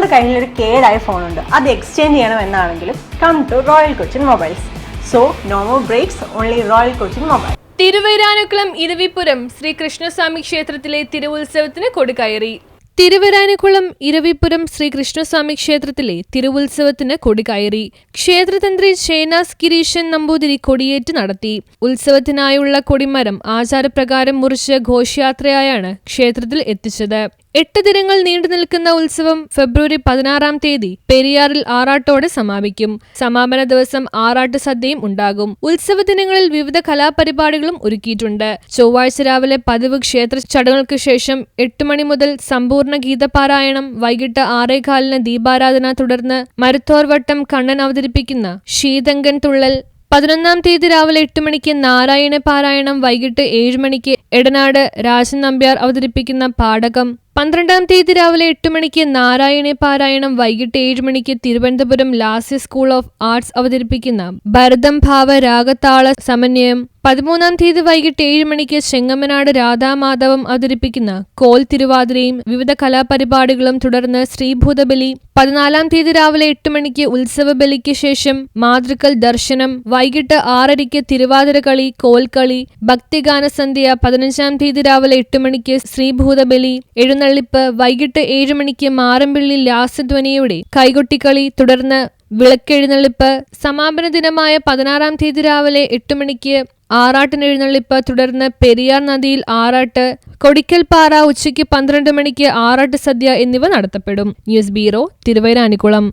നിങ്ങളുടെ കയ്യിൽ ഒരു കേടായ ഫോണുണ്ട്. അത് എക്സ്ചേഞ്ച് ചെയ്യണം എന്നാണെങ്കിലും come to Royal Cochin Mobiles so no more breaks only Royal Cochin Mobile Thiruvairanikulam Iravipuram Sreekrishnaswamy ക്ഷേത്രത്തിലെ തിരുവുത്സവത്തിന് കൊടുക്കയറി. തിരുവരാനുകുളം ഇരവിപുരം ശ്രീകൃഷ്ണസ്വാമി ക്ഷേത്രത്തിലെ തിരുവുത്സവത്തിന് കൊടികയറി ക്ഷേത്രതന്ത്രി ഷേനാസ് ഗിരീശൻ നമ്പൂതിരി കൊടിയേറ്റ് നടത്തി. ഉത്സവത്തിനായുള്ള കൊടിമരം ആചാരപ്രകാരം മുറിച്ച് ഘോഷയാത്രയായാണ് ക്ഷേത്രത്തിൽ എത്തിച്ചത്. എട്ട് ദിനങ്ങൾ നീണ്ടു നിൽക്കുന്ന ഉത്സവം ഫെബ്രുവരി പതിനാറാം തീയതി പെരിയാറിൽ ആറാട്ടോടെ സമാപിക്കും. സമാപന ദിവസം ആറാട്ട് സദ്യയും ഉണ്ടാകും. ഉത്സവ ദിനങ്ങളിൽ വിവിധ കലാപരിപാടികളും ഒരുക്കിയിട്ടുണ്ട്. ചൊവ്വാഴ്ച രാവിലെ പതിവ് ക്ഷേത്ര ചടങ്ങുകൾക്ക് ശേഷം എട്ട് മണി മുതൽ സമ്പൂർണ ഗീതപാരായണം വൈകിട്ട് ആറേകാലിന് ദീപാരാധന തുടർന്ന് മരുത്തോർവട്ടം കണ്ണൻ അവതരിപ്പിക്കുന്ന ശീതങ്കൻ തുള്ളൽ പതിനൊന്നാം തീയതി രാവിലെ എട്ട് മണിക്ക് നാരായണ പാരായണം വൈകിട്ട് ഏഴ് മണിക്ക് എടനാട് രാജൻ നമ്പ്യാർ അവതരിപ്പിക്കുന്ന പാടകം പന്ത്രണ്ടാം തീയതി രാവിലെ എട്ട് മണിക്ക് നാരായണ പാരായണം വൈകിട്ട് ഏഴ് മണിക്ക് Thiruvananthapuram Lasya school of arts അവതരിപ്പിക്കുന്ന ഭരതം ഭാവ രാഗതാള സമന്വയം പതിമൂന്നാം തീയതി വൈകിട്ട് ഏഴ് മണിക്ക് ചെങ്ങമ്മനാട് രാധാമാധവം അവതരിപ്പിക്കുന്ന കോൽ തിരുവാതിരയും വിവിധ കലാപരിപാടികളും തുടർന്ന് ശ്രീഭൂതബലി. പതിനാലാം തീയതി രാവിലെ എട്ട് മണിക്ക് ഉത്സവബലിക്ക് ശേഷം മാതൃക്കൽ ദർശനം. വൈകിട്ട് ആറരയ്ക്ക് തിരുവാതിര കളി കോൽക്കളി ഭക്തിഗാന സന്ധ്യ പതിനഞ്ചാം തീയതി രാവിലെ എട്ട് മണിക്ക് ശ്രീഭൂതബലി. എഴുന്നള്ളിപ്പ് വൈകിട്ട് ഏഴ് മണിക്ക് മാറമ്പിള്ളി ലാസ്യധ്വനിയുടെ കൈകൊട്ടിക്കളി തുടർന്ന് വിളക്കെഴുന്നള്ളിപ്പ്. സമാപന ദിനമായ പതിനാറാം തീയതി രാവിലെ എട്ട് മണിക്ക് ആറാട്ടിന് എഴുന്നള്ളിപ്പ് തുടർന്ന് പെരിയാർ നദിയിൽ ആറാട്ട് കൊടിക്കൽപ്പാറ ഉച്ചയ്ക്ക് പന്ത്രണ്ട് മണിക്ക് ആറാട്ട് സദ്യ എന്നിവ നടത്തപ്പെടും. News bureau തിരുവൈരാനിക്കുളം